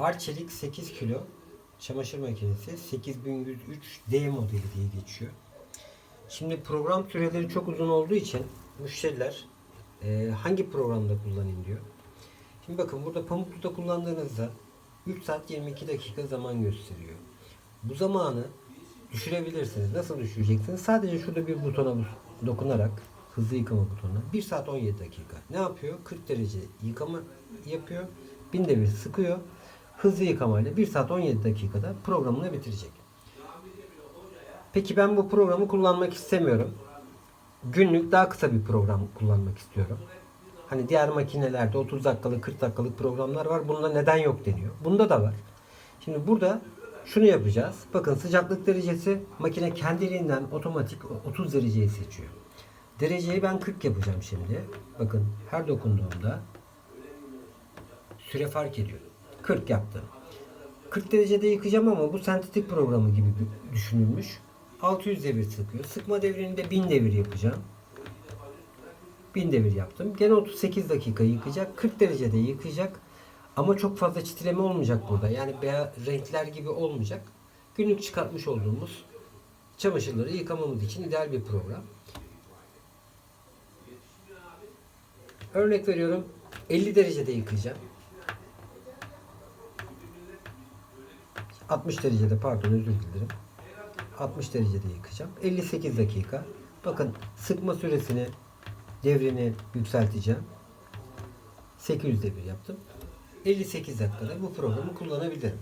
Arçelik 8 kilo çamaşır makinesi 8103D modeli diye geçiyor. Şimdi program süreleri çok uzun olduğu için müşteriler e, hangi programda kullanayım diyor. Şimdi bakın burada Pamuklu'da kullandığınızda 3 saat 22 dakika zaman gösteriyor. Bu zamanı düşürebilirsiniz. Nasıl düşüreceksiniz? Sadece şurada bir butona dokunarak hızlı yıkama butonuna 1 saat 17 dakika. Ne yapıyor? 40 derece yıkama yapıyor. Binde bir sıkıyor. Hızlı yıkamayla 1 saat 17 dakikada programını bitirecek. Peki ben bu programı kullanmak istemiyorum. Günlük daha kısa bir program kullanmak istiyorum. Hani diğer makinelerde 30 dakikalık 40 dakikalık programlar var. Bunda neden yok deniyor. Bunda da var. Şimdi burada şunu yapacağız. Bakın sıcaklık derecesi makine kendiliğinden otomatik 30 dereceyi seçiyor. Dereceyi ben 40 yapacağım şimdi. Bakın her dokunduğumda süre fark ediyor. 40 yaptım. 40 derecede yıkayacağım ama bu sentetik programı gibi düşünülmüş. 600 devir sıkıyor. Sıkma devrini de 1000 devir yapacağım. 1000 devir yaptım. Gene 38 dakika yıkayacak. 40 derecede yıkayacak. Ama çok fazla çitleme olmayacak burada. Yani beyaz renkler gibi olmayacak. Günlük çıkartmış olduğumuz çamaşırları yıkamamız için ideal bir program. Örnek veriyorum. 50 derecede yıkayacağım. 60 derecede pardon özür dilerim. 60 derecede yıkayacağım. 58 dakika. Bakın sıkma süresini devrini yükselteceğim. 800 devir yaptım. 58 dakikada bu programı kullanabilirim.